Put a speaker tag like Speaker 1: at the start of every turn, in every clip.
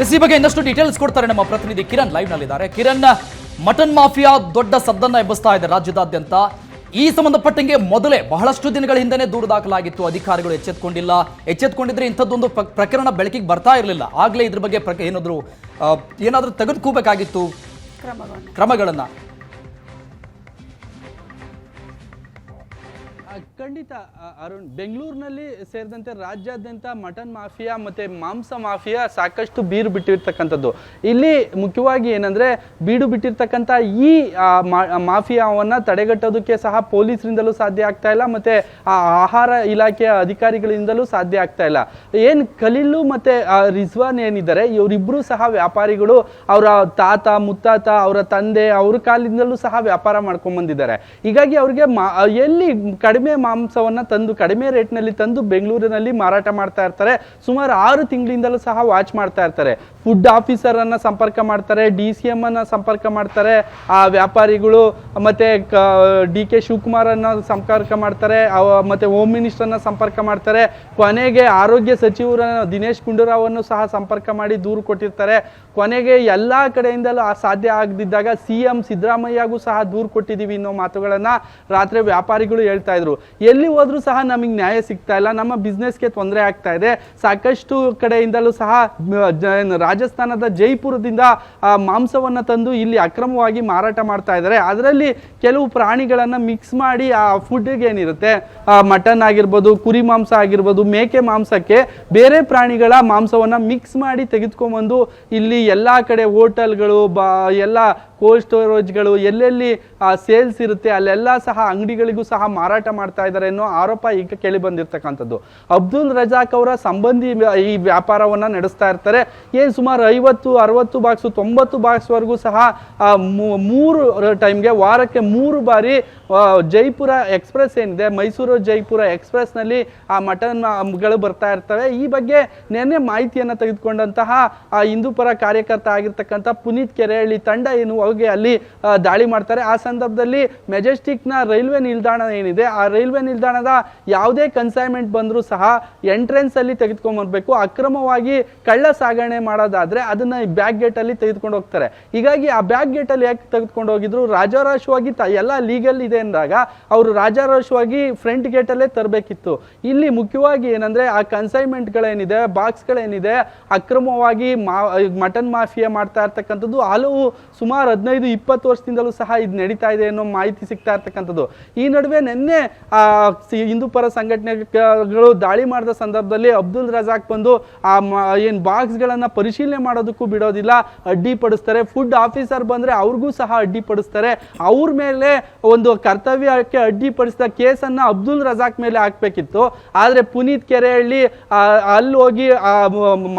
Speaker 1: S ಈ ಬಗ್ಗೆ ಇನ್ನಷ್ಟು ಡೀಟೇಲ್ಸ್ ಕೊಡ್ತಾರೆ ನಮ್ಮ ಪ್ರತಿನಿಧಿ ಕಿರಣ್ ಲೈವ್ ನಲ್ಲಿದ್ದಾರೆ. ಕಿರಣ್ ಮಟನ್ ಮಾಫಿಯಾ ದೊಡ್ಡ ಸದ್ದನ್ನ ಎಬ್ಬಿಸ್ತಾ ಇದೆ ರಾಜ್ಯದಾದ್ಯಂತ. ಈ ಸಂಬಂಧಪಟ್ಟಂಗೆ ಮೊದಲೇ ಬಹಳಷ್ಟು ದಿನಗಳ ಹಿಂದೆನೇ ದೂರು ದಾಖಲಾಗಿತ್ತು. ಅಧಿಕಾರಿಗಳು ಎಚ್ಚೆತ್ಕೊಂಡಿಲ್ಲ. ಎಚ್ಚೆತ್ಕೊಂಡಿದ್ರೆ ಇಂಥದ್ದೊಂದು ಪ್ರ- ಪ್ರಕರಣ ಬೆಳಕಿಗೆ ಬರ್ತಾ ಇರಲಿಲ್ಲ. ಆಗ್ಲೇ ಇದ್ರ ಬಗ್ಗೆ ಪ್ರಕ ಏನಾದರೂ ಏನಾದರೂ ತೆಗೆದುಕೋಬೇಕಾಗಿತ್ತು? ಕ್ರಮಗಳನ್ನ.
Speaker 2: ಖಂಡಿತ ಅರುಣ್, ಬೆಂಗಳೂರಿನಲ್ಲಿ ಸೇರಿದಂತೆ ರಾಜ್ಯಾದ್ಯಂತ ಮಟನ್ ಮಾಫಿಯಾ ಮತ್ತೆ ಮಾಂಸ ಮಾಫಿಯಾ ಸಾಕಷ್ಟು ಬೀರು ಬಿಟ್ಟಿರ್ತಕ್ಕಂಥದ್ದು. ಇಲ್ಲಿ ಮುಖ್ಯವಾಗಿ ಏನಂದ್ರೆ, ಬೀಡು ಬಿಟ್ಟಿರ್ತಕ್ಕಂಥ ಈ ಮಾಫಿಯಾವನ್ನ ತಡೆಗಟ್ಟೋದಕ್ಕೆ ಸಹ ಪೊಲೀಸರಿಂದಲೂ ಸಾಧ್ಯ ಆಗ್ತಾ ಇಲ್ಲ ಮತ್ತೆ ಆ ಆಹಾರ ಇಲಾಖೆಯ ಅಧಿಕಾರಿಗಳಿಂದಲೂ ಸಾಧ್ಯ ಆಗ್ತಾ ಇಲ್ಲ. ಏನು ಖಲೀಲು ಮತ್ತೆ ರಿಜ್ವಾನ್ ಏನಿದ್ದಾರೆ, ಇವರಿಬ್ರು ಸಹ ವ್ಯಾಪಾರಿಗಳು ಅವರ ತಾತ, ಮುತ್ತಾತ, ಅವರ ತಂದೆ, ಅವ್ರ ಕಾಲಿಂದಲೂ ಸಹ ವ್ಯಾಪಾರ ಮಾಡ್ಕೊಂಡ್ಬಂದಿದ್ದಾರೆ ಹೀಗಾಗಿ ಅವ್ರಿಗೆ ಮಾ- ಎಲ್ಲಿ ಕಡಿಮೆ ಮಾಂಸವನ್ನ ತಂದು ಕಡಿಮೆ ರೇಟ್ನಲ್ಲಿ ತಂದು ಬೆಂಗಳೂರಿನಲ್ಲಿ ಮಾರಾಟ ಮಾಡ್ತಾ ಇರ್ತಾರೆ. ಸುಮಾರು ಆರು ತಿಂಗಳಿಂದಲೂ ಸಹ ವಾಚ್ ಮಾಡ್ತಾ ಇರ್ತಾರೆ. ಫುಡ್ ಆಫೀಸರ್ ಅನ್ನ ಸಂಪರ್ಕ ಮಾಡ್ತಾರೆ, ಡಿ ಸಿ ಎಂ ಅನ್ನ ಸಂಪರ್ಕ ಮಾಡ್ತಾರೆ, ಆ ವ್ಯಾಪಾರಿಗಳು, ಮತ್ತೆ ಡಿ ಕೆ ಶಿವಕುಮಾರ್ ಅನ್ನ ಸಂಪರ್ಕ ಮಾಡ್ತಾರೆ ಮತ್ತು ಹೋಮ್ ಮಿನಿಸ್ಟರ್ನ ಸಂಪರ್ಕ ಮಾಡ್ತಾರೆ. ಕೊನೆಗೆ ಆರೋಗ್ಯ ಸಚಿವರನ್ನು ದಿನೇಶ್ ಗುಂಡೂರಾವನ್ನು ಸಹ ಸಂಪರ್ಕ ಮಾಡಿ ದೂರು ಕೊಟ್ಟಿರ್ತಾರೆ. ಕೊನೆಗೆ ಎಲ್ಲಾ ಕಡೆಯಿಂದಲೂ ಸಾಧ್ಯ ಆಗದಿದ್ದಾಗ ಸಿ ಎಂ ಸಿದ್ದರಾಮಯ್ಯಗೂ ಸಹ ದೂರು ಕೊಟ್ಟಿದ್ದೀವಿ ಅನ್ನೋ ಮಾತುಗಳನ್ನ ರಾತ್ರಿ ವ್ಯಾಪಾರಿಗಳು ಹೇಳ್ತಾ ಇದ್ರು. ಎಲ್ಲಿ ಹೋದರೂ ಸಹ ನಮಗೆ ನ್ಯಾಯ ಸಿಗ್ತಾ ಇಲ್ಲ, ನಮ್ಮ ಬಿಸ್ನೆಸ್ಗೆ ತೊಂದರೆ ಆಗ್ತಾ ಇದೆ. ಸಾಕಷ್ಟು ಕಡೆಯಿಂದಲೂ ಸಹ ರಾಜಸ್ಥಾನದ ಜೈಪುರದಿಂದ ಮಾಂಸವನ್ನು ತಂದು ಇಲ್ಲಿ ಅಕ್ರಮವಾಗಿ ಮಾರಾಟ ಮಾಡ್ತಾ ಇದ್ದಾರೆ. ಅದರಲ್ಲಿ ಕೆಲವು ಪ್ರಾಣಿಗಳನ್ನು ಮಿಕ್ಸ್ ಮಾಡಿ, ಆ ಫುಡ್ಗೆ ಏನಿರುತ್ತೆ? ಮಟನ್ ಆಗಿರ್ಬೋದು, ಕುರಿ ಮಾಂಸ ಆಗಿರ್ಬೋದು, ಮೇಕೆ ಮಾಂಸಕ್ಕೆ ಬೇರೆ ಪ್ರಾಣಿಗಳ ಮಾಂಸವನ್ನು ಮಿಕ್ಸ್ ಮಾಡಿ ತೆಗೆದುಕೊಂಡ್ಬಂದು ಇಲ್ಲಿ ಎಲ್ಲ ಕಡೆ ಹೋಟೆಲ್ಗಳು, ಬಾ, ಎಲ್ಲ ಕೋಲ್ಡ್ ಸ್ಟೋರೇಜ್ಗಳು ಎಲ್ಲೆಲ್ಲಿ ಸೇಲ್ಸ್ ಇರುತ್ತೆ, ಅಲ್ಲೆಲ್ಲ ಸಹ ಅಂಗಡಿಗಳಿಗೂ ಸಹ ಮಾರಾಟ ಮಾಡ್ತಾ ಇದ್ದಾರೆ ಅನ್ನೋ ಆರೋಪ ಈಗ ಕೇಳಿ ಬಂದಿರತಕ್ಕಂಥದ್ದು. ಅಬ್ದುಲ್ ರಜಾಕ್ ಅವರ ಸಂಬಂಧಿ ಈ ವ್ಯಾಪಾರವನ್ನ ನಡೆಸ್ತಾ ಇರ್ತಾರೆ. ಏನ್ ಸುಮಾರು ಐವತ್ತು ಅರವತ್ತು ಬಾಕ್ಸು ತೊಂಬತ್ತು ಬಾಕ್ಸ್ವರೆಗೂ ಸಹ ಆ, ಮೂರು ಟೈಮ್ಗೆ ವಾರಕ್ಕೆ ಮೂರು ಬಾರಿ ಜೈಪುರ ಎಕ್ಸ್ಪ್ರೆಸ್ ಏನಿದೆ ಮೈಸೂರು ಜೈಪುರ ಎಕ್ಸ್ಪ್ರೆಸ್ನಲ್ಲಿ ಆ ಮಟನ್ಗಳು ಬರ್ತಾ ಇರ್ತವೆ. ಈ ಬಗ್ಗೆ ನೆನ್ನೆ ಮಾಹಿತಿಯನ್ನ ತೆಗೆದುಕೊಂಡಂತಹ ಆ ಹಿಂದೂಪರ ಕಾರ್ಯಕರ್ತ ಆಗಿರ್ತಕ್ಕಂಥ ಪುನೀತ್ ಕೆರೆಹಳ್ಳಿ ತಂಡ ಏನು ಹೋಗಿ ಅಲ್ಲಿ ದಾಳಿ ಮಾಡ್ತಾರೆ. ಆ ಸಂದರ್ಭದಲ್ಲಿ ಮೆಜೆಸ್ಟಿಕ್ನ ರೈಲ್ವೆ ನಿಲ್ದಾಣ ಏನಿದೆ ಆ ರೈಲ್ವೆ ನಿಲ್ದಾಣದ ಯಾವುದೇ ಕನ್ಸೈನ್ಮೆಂಟ್ ಬಂದರೂ ಸಹ ಎಂಟ್ರೆನ್ಸ್ ಅಲ್ಲಿ ತೆಗೆದುಕೊಂಡ್ಬರ್ಬೇಕು ಅಕ್ರಮವಾಗಿ ಕಳ್ಳ ಸಾಗಣೆ ಮಾಡೋದಾದ್ರೆ ಅದನ್ನ ಬ್ಯಾಕ್ ಗೇಟ್ ಅಲ್ಲಿ ತೆಗೆದುಕೊಂಡು ಹೋಗ್ತಾರೆ. ಹೀಗಾಗಿ ಆ ಬ್ಯಾಕ್ ಗೇಟ್ ಅಲ್ಲಿ ಯಾಕೆ ತೆಗೆದುಕೊಂಡು ಹೋಗಿದ್ರು? ರಾಜಾರಾಶವಾಗಿ ತ, ಎಲ್ಲ ಲೀಗಲ್ ಇದೆ ಅಂದಾಗ ಅವರು ರಾಜಾರಾಶವಾಗಿ ಫ್ರಂಟ್ ಗೇಟ್ ತರಬೇಕಿತ್ತು. ಇಲ್ಲಿ ಮುಖ್ಯವಾಗಿ ಏನಂದ್ರೆ ಆ ಕನ್ಸೈನ್ಮೆಂಟ್ ಗಳೇನಿದೆ ಬಾಕ್ಸ್ ಗಳೇನಿದೆ, ಅಕ್ರಮವಾಗಿ ಮಾ, ಮಟನ್ ಮಾಫಿಯಾ ಮಾಡ್ತಾ ಇರ್ತಕ್ಕಂಥದ್ದು ಹಲವು ಸುಮಾರು ಹದಿನೈದು, ಇಪ್ಪತ್ತು ವರ್ಷದಿಂದಲೂ ಸಹ ಇದು ನಡೀತಾ ಇದೆ ಅನ್ನೋ ಮಾಹಿತಿ ಸಿಗ್ತಾ ಇರ್ತಕ್ಕಂಥದ್ದು. ಈ ನಡುವೆ ನಿನ್ನೆ ಆ ಹಿಂದೂ ಪರ ಸಂಘಟನೆಗಳು ದಾಳಿ ಮಾಡಿದ ಸಂದರ್ಭದಲ್ಲಿ ಅಬ್ದುಲ್ ರಜಾಕ್ ಬಂದು ಆ ಏನು ಬಾಕ್ಸ್ಗಳನ್ನು ಬಾಕ್ಸ್ ಗಳನ್ನ ಪರಿಶೀಲನೆ ಮಾಡೋದಕ್ಕೂ ಬಿಡೋದಿಲ್ಲ ಅಡ್ಡಿಪಡಿಸ್ತಾರೆ ಫುಡ್ ಆಫೀಸರ್ ಬಂದರೆ ಅವ್ರಿಗೂ ಸಹ ಅಡ್ಡಿಪಡಿಸ್ತಾರೆ ಅವ್ರ ಮೇಲೆ ಒಂದು ಕರ್ತವ್ಯಕ್ಕೆ ಅಡ್ಡಿಪಡಿಸಿದ ಕೇಸನ್ನು ಅಬ್ದುಲ್ ರಜಾಕ್ ಮೇಲೆ ಹಾಕಬೇಕಿತ್ತು. ಆದರೆ ಪುನೀತ್ ಕೆರೆಹಳ್ಳಿ ಅಲ್ಲಿ ಹೋಗಿ ಆ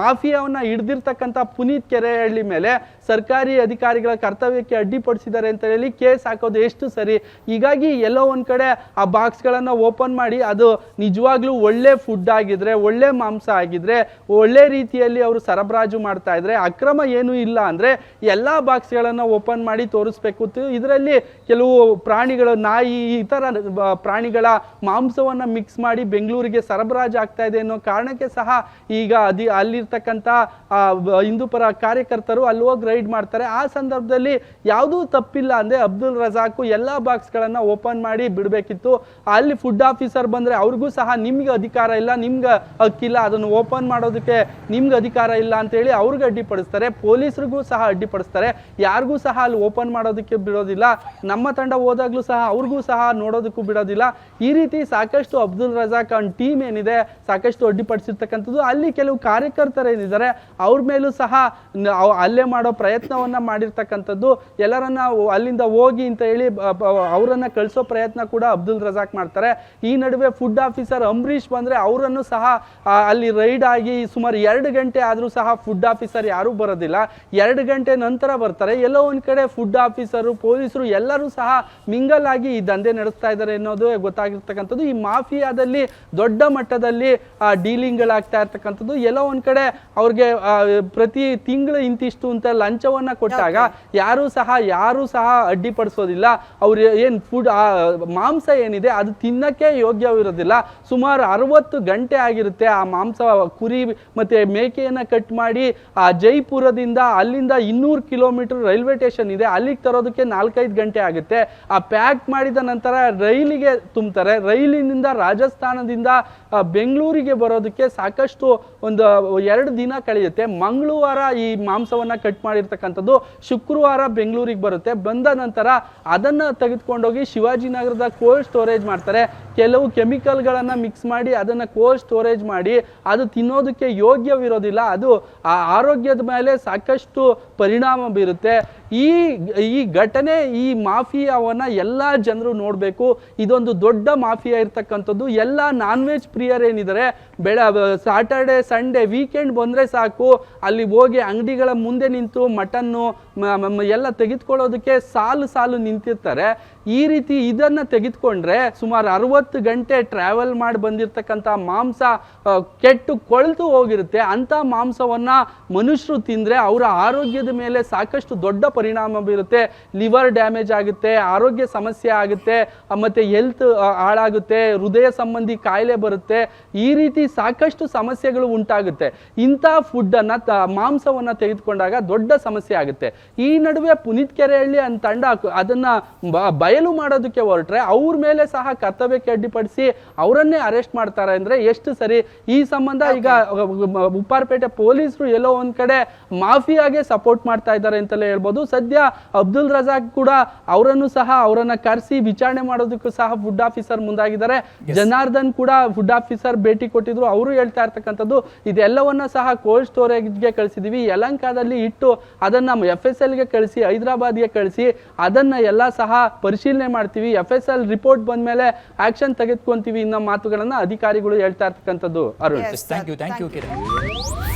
Speaker 2: ಮಾಫಿಯಾವನ್ನ ಹಿಡ್ದಿರ್ತಕ್ಕಂಥ ಪುನೀತ್ ಕೆರೆಹಳ್ಳಿ ಮೇಲೆ ಸರ್ಕಾರಿ ಅಧಿಕಾರಿಗಳ ಕರ್ತವ್ಯಕ್ಕೆ ಅಡ್ಡಿಪಡಿಸಿದ್ದಾರೆ ಅಂತ ಹೇಳಿ ಕೇಸ್ ಹಾಕೋದು ಎಷ್ಟು ಸರಿ? ಹೀಗಾಗಿ ಎಲ್ಲೋ ಒಂದ್ ಕಡೆ ಆ ಬಾಕ್ಸ್ಗಳನ್ನು ಓಪನ್ ಮಾಡಿ ಅದು ನಿಜವಾಗ್ಲೂ ಒಳ್ಳೆ ಫುಡ್ ಆಗಿದ್ರೆ, ಒಳ್ಳೆ ಮಾಂಸ ಆಗಿದ್ರೆ, ಒಳ್ಳೆ ರೀತಿಯಲ್ಲಿ ಅವರು ಸರಬರಾಜು ಮಾಡ್ತಾ ಇದ್ರೆ, ಅಕ್ರಮ ಏನು ಇಲ್ಲ ಅಂದ್ರೆ ಎಲ್ಲಾ ಬಾಕ್ಸ್ಗಳನ್ನು ಓಪನ್ ಮಾಡಿ ತೋರಿಸ್ಬೇಕು. ಇದರಲ್ಲಿ ಕೆಲವು ಪ್ರಾಣಿಗಳು, ನಾಯಿ, ಈ ಥರ ಪ್ರಾಣಿಗಳ ಮಾಂಸವನ್ನ ಮಿಕ್ಸ್ ಮಾಡಿ ಬೆಂಗಳೂರಿಗೆ ಸರಬರಾಜು ಆಗ್ತಾ ಇದೆ ಅನ್ನೋ ಕಾರಣಕ್ಕೆ ಸಹ ಈಗ ಅದಿ ಅಲ್ಲಿರ್ತಕ್ಕಂಥ ಹಿಂದೂ ಪರ ಕಾರ್ಯಕರ್ತರು ಅಲ್ಲಿ ಹೋಗಿ ರೈಡ್ ಮಾಡ್ತಾರೆ. ಆ ಸಂದರ್ಭದಲ್ಲಿ ಯಾವುದೂ ತಪ್ಪಿಲ್ಲ ಅಂದ್ರೆ ಅಬ್ದುಲ್ ರಜಾಕು ಎಲ್ಲ ಬಾಕ್ಸ್ಗಳನ್ನು ಓಪನ್ ಮಾಡಿ ಬಿಡಬೇಕಿತ್ತು. ಅಲ್ಲಿ ಫುಡ್ ಆಫೀಸರ್ ಬಂದ್ರೆ ಅವ್ರಿಗೂ ಸಹ ನಿಮ್ಗೆ ಅಧಿಕಾರ ಇಲ್ಲ, ನಿಮ್ಗೆ ಹಕ್ಕಿಲ್ಲ, ಅದನ್ನು ಓಪನ್ ಮಾಡೋದಕ್ಕೆ ನಿಮ್ಗೆ ಅಧಿಕಾರ ಇಲ್ಲ ಅಂತೇಳಿ ಅವ್ರಿಗೆ ಅಡ್ಡಿಪಡಿಸ್ತಾರೆ, ಪೊಲೀಸರಿಗೂ ಸಹ ಅಡ್ಡಿಪಡಿಸ್ತಾರೆ, ಯಾರಿಗೂ ಸಹ ಅಲ್ಲಿ ಓಪನ್ ಮಾಡೋದಕ್ಕೆ ಬಿಡೋದಿಲ್ಲ, ನಮ್ಮ ತಂಡ ಹೋದಾಗಲೂ ಸಹ ಅವ್ರಿಗೂ ಸಹ ನೋಡೋದಕ್ಕೂ ಬಿಡೋದಿಲ್ಲ. ಈ ರೀತಿ ಸಾಕಷ್ಟು ಅಬ್ದುಲ್ ರಜಾಕ್ ಅವ್ನ ಟೀಮ್ ಏನಿದೆ, ಸಾಕಷ್ಟು ಅಡ್ಡಿಪಡಿಸಿರ್ತಕ್ಕಂಥದ್ದು, ಅಲ್ಲಿ ಕೆಲವು ಕಾರ್ಯಕರ್ತರು ಏನಿದ್ದಾರೆ, ಅವ್ರ ಮೇಲೂ ಸಹ ಅಲ್ಲೇ ಮಾಡೋ ಪ್ರಯತ್ನವನ್ನ ಮಾಡಿರ್ತಕ್ಕಂಥದ್ದು, ಎಲ್ಲರನ್ನ ಅಲ್ಲಿಂದ ಹೋಗಿ ಅಂತ ಹೇಳಿ ಅವರನ್ನ ಕಳಿಸೋ ಪ್ರಯತ್ನ ಕೂಡ ಅಬ್ದುಲ್ ರಜಾಕ್ ಮಾಡ್ತಾರೆ ಈ ನಡುವೆ ಫುಡ್ ಆಫೀಸರ್ ಅಂಬರೀಷ್ ಬಂದ್ರೆ ಅವರನ್ನು ಸಹ ಅಲ್ಲಿ ರೈಡ್ ಆಗಿ ಸುಮಾರು ಎರಡು ಗಂಟೆ ಆದರೂ ಸಹ ಫುಡ್ ಆಫೀಸರ್ ಯಾರೂ ಬರೋದಿಲ್ಲ. ಎರಡು ಗಂಟೆ ನಂತರ ಬರ್ತಾರೆ. ಎಲ್ಲೋ ಒಂದು ಕಡೆ ಫುಡ್ ಆಫೀಸರು ಪೊಲೀಸರು ಎಲ್ಲರೂ ಸಹ ಮಿಂಗಲ್ ಆಗಿ ಈ ದಂಧೆ ನಡೆಸ್ತಾ ಇದ್ದಾರೆ ಅನ್ನೋದು ಗೊತ್ತಾಗಿರ್ತಕ್ಕಂಥದ್ದು. ಈ ಮಾಫಿಯಾದಲ್ಲಿ ದೊಡ್ಡ ಮಟ್ಟದಲ್ಲಿ ಡೀಲಿಂಗ್ಗಳಾಗ್ತಾ ಇರ್ತಕ್ಕಂಥದ್ದು. ಎಲ್ಲೋ ಒಂದ್ ಕಡೆ ಅವ್ರಿಗೆ ಪ್ರತಿ ತಿಂಗಳು ಇಂತಿಷ್ಟು ಅಂತ ಲಂಚವನ್ನ ಕೊಟ್ಟಾಗ ಯಾರು ಸಹ ಯಾರು ಸಹ ಅಡ್ಡಿಪಡಿಸೋದಿಲ್ಲ. ಅವ್ರು ಏನ್ ಫುಡ್ ಮಾಂಸ ಏನಿದೆ ಅದು ತಿನ್ನಕ್ಕೆ ಯೋಗ್ಯವಿರೋದಿಲ್ಲ ಸುಮಾರು ಅರವತ್ತು ಗಂಟೆ ಆಗಿರುತ್ತೆ ಆ ಮಾಂಸ ಕುರಿ ಮತ್ತೆ ಮೇಕೆಯನ್ನು ಕಟ್ ಮಾಡಿ ಆ ಜೈಪುರದಿಂದ ಅಲ್ಲಿಂದ ಇನ್ನೂರು ಕಿಲೋಮೀಟರ್ ರೈಲ್ವೆ ಸ್ಟೇಷನ್ ಇದೆ. ಅಲ್ಲಿಗೆ ತರೋದಕ್ಕೆ ನಾಲ್ಕೈದು ಗಂಟೆ ಆಗುತ್ತೆ. ಆ ಪ್ಯಾಕ್ ಮಾಡಿದ ನಂತರ ರೈಲಿಗೆ ತುಂಬ್ತಾರೆ. ರೈಲಿನಿಂದ ರಾಜಸ್ಥಾನದಿಂದ ಬೆಂಗಳೂರಿಗೆ ಬರೋದಕ್ಕೆ ಸಾಕಷ್ಟು ಒಂದು ಎರಡು ದಿನ ಕಳೆಯುತ್ತೆ. ಮಂಗಳವಾರ ಈ ಮಾಂಸವನ್ನ ಕಟ್ ಮಾಡಿರ್ತಕ್ಕಂಥದ್ದು ಶುಕ್ರವಾರ ಬೆಂಗಳೂರಿಗೆ ಬರುತ್ತೆ. ಬಂದ ನಂತರ ಅದನ್ನ ತೆಗೆದುಕೊಂಡೋಗಿ ಶಿವಾಜಿನಗರದ ಕೋಲ್ಡ್ ಸ್ಟೋರೇಜ್ ಮಾಡ್ತಾರೆ. ಕೆಲವು ಕೆಮಿಕಲ್ಗಳನ್ನು ಮಿಕ್ಸ್ ಮಾಡಿ, ಅದನ್ನ ಕೋಲ್ಡ್ ಸ್ಟೋರೇಜ್ ಮಾಡಿ, ಅದು ತಿನ್ನೋದಕ್ಕೆ ಯೋಗ್ಯವಿರೋದಿಲ್ಲ. ಅದು ಆರೋಗ್ಯದ ಮೇಲೆ ಸಾಕಷ್ಟು ಪರಿಣಾಮ ಬೀರುತ್ತೆ. ಈ ಈ ಘಟನೆ, ಈ ಮಾಫಿಯಾವನ್ನ ಎಲ್ಲ ಜನರು ನೋಡಬೇಕು. ಇದೊಂದು ದೊಡ್ಡ ಮಾಫಿಯಾ ಇರ್ತಕ್ಕಂಥದ್ದು. ಎಲ್ಲ ನಾನ್ ವೆಜ್ ಪ್ರಿಯರೇನಿದ್ದಾರೆ ಬೆಳ ಸಾಟರ್ಡೆ ಸಂಡೇ ವೀಕೆಂಡ್ ಬಂದರೆ ಸಾಕು. ಅಲ್ಲಿ ಹೋಗಿ ಅಂಗಡಿಗಳ ಮುಂದೆ ನಿಂತು ಮಟನ್ನು ಎಲ್ಲ ತೆಗೆದುಕೊಳ್ಳೋದಕ್ಕೆ ಸಾಲು ಸಾಲು ನಿಂತಿರ್ತಾರೆ. ಈ ರೀತಿ ಇದನ್ನ ತೆಗೆದುಕೊಂಡ್ರೆ ಸುಮಾರು ಅರವತ್ತು ಗಂಟೆ ಟ್ರಾವೆಲ್ ಮಾಡಿ ಬಂದಿರತಕ್ಕಂಥ ಮಾಂಸ ಕೆಟ್ಟು ಕೊಳ್ತು ಹೋಗಿರುತ್ತೆ. ಅಂಥ ಮಾಂಸವನ್ನ ಮನುಷ್ಯರು ತಿಂದ್ರೆ ಅವರ ಆರೋಗ್ಯದ ಮೇಲೆ ಸಾಕಷ್ಟು ದೊಡ್ಡ ಪರಿಣಾಮ ಬೀರುತ್ತೆ ಲಿವರ್ ಡ್ಯಾಮೇಜ್ ಆಗುತ್ತೆ ಆರೋಗ್ಯ ಸಮಸ್ಯೆ ಆಗುತ್ತೆ ಮತ್ತು ಹೆಲ್ತ್ ಹಾಳಾಗುತ್ತೆ ಹೃದಯ ಸಂಬಂಧಿ ಕಾಯಿಲೆ ಬರುತ್ತೆ ಈ ರೀತಿ ಸಾಕಷ್ಟು ಸಮಸ್ಯೆಗಳು ಉಂಟಾಗುತ್ತೆ. ಇಂಥ ಫುಡ್ಡನ್ನು ತ ಮಾಂಸವನ್ನು ತೆಗೆದುಕೊಂಡಾಗ ದೊಡ್ಡ ಸಮಸ್ಯೆ ಆಗುತ್ತೆ. ಈ ನಡುವೆ ಪುನೀತ್ ಕೆರೆಹಳ್ಳಿ ಅಂತ ತಂಡ ಅದನ್ನ ಬಯಲು ಮಾಡೋದಕ್ಕೆ ಹೊರಟ್ರೆ ಅವ್ರ ಮೇಲೆ ಸಹ ಕರ್ತವ್ಯಕ್ಕೆ ಅಡ್ಡಿಪಡಿಸಿ ಅವರನ್ನೇ ಅರೆಸ್ಟ್ ಮಾಡ್ತಾರೆ ಅಂದ್ರೆ ಎಷ್ಟು ಸರಿ? ಈ ಸಂಬಂಧ ಈಗ ಉಪ್ಪಾರಪೇಟೆ ಪೊಲೀಸರು ಎಲ್ಲೋ ಒಂದು ಕಡೆ ಮಾಫಿಯಾಗೆ ಸಪೋರ್ಟ್ ಮಾಡ್ತಾ ಇದ್ದಾರೆ ಅಂತಲೇ ಹೇಳ್ಬೋದು. ಸದ್ಯ ಅಬ್ದುಲ್ ರಜಾಕ್ ಕೂಡ ಅವರನ್ನು ಸಹ ಅವರನ್ನ ಕರೆಸಿ ವಿಚಾರಣೆ ಮಾಡೋದಕ್ಕೂ ಸಹ ಫುಡ್ ಆಫೀಸರ್ ಮುಂದಾಗಿದ್ದಾರೆ. ಜನಾರ್ದನ್ ಕೂಡ ಫುಡ್ ಆಫೀಸರ್ ಭೇಟಿ ಕೊಟ್ಟಿದ್ರು. ಅವರು ಹೇಳ್ತಾ ಇರ್ತಕ್ಕಂಥದ್ದು ಇದೆಲ್ಲವನ್ನ ಸಹ ಕೋಲ್ಡ್ ಸ್ಟೋರೇಜ್ಗೆ ಕಳಿಸಿದೀವಿ. ಯಲಂಕಾದಲ್ಲಿ ಇಟ್ಟು ಅದನ್ನ ಎಫ್ ಎಸ್ ಎಲ್ಗೆ ಕಳಿಸಿ ಹೈದರಾಬಾದ್ಗೆ ಕಳಿಸಿ ಅದನ್ನ ಎಲ್ಲ ಸಹ ಪರಿಶೀಲನೆ ಮಾಡ್ತೀವಿ. ಎಫ್ ಎಸ್ ಎಲ್ ರಿಪೋರ್ಟ್ ಬಂದ್ಮೇಲೆ ಆಕ್ಷನ್ ತೆಗೆದುಕೊಂತೀವಿ ಅನ್ನೋ ಮಾತುಗಳನ್ನ ಅಧಿಕಾರಿಗಳು ಹೇಳ್ತಾ ಇರ್ತಕ್ಕಂಥದ್ದು. Arun.
Speaker 1: Thank you thank you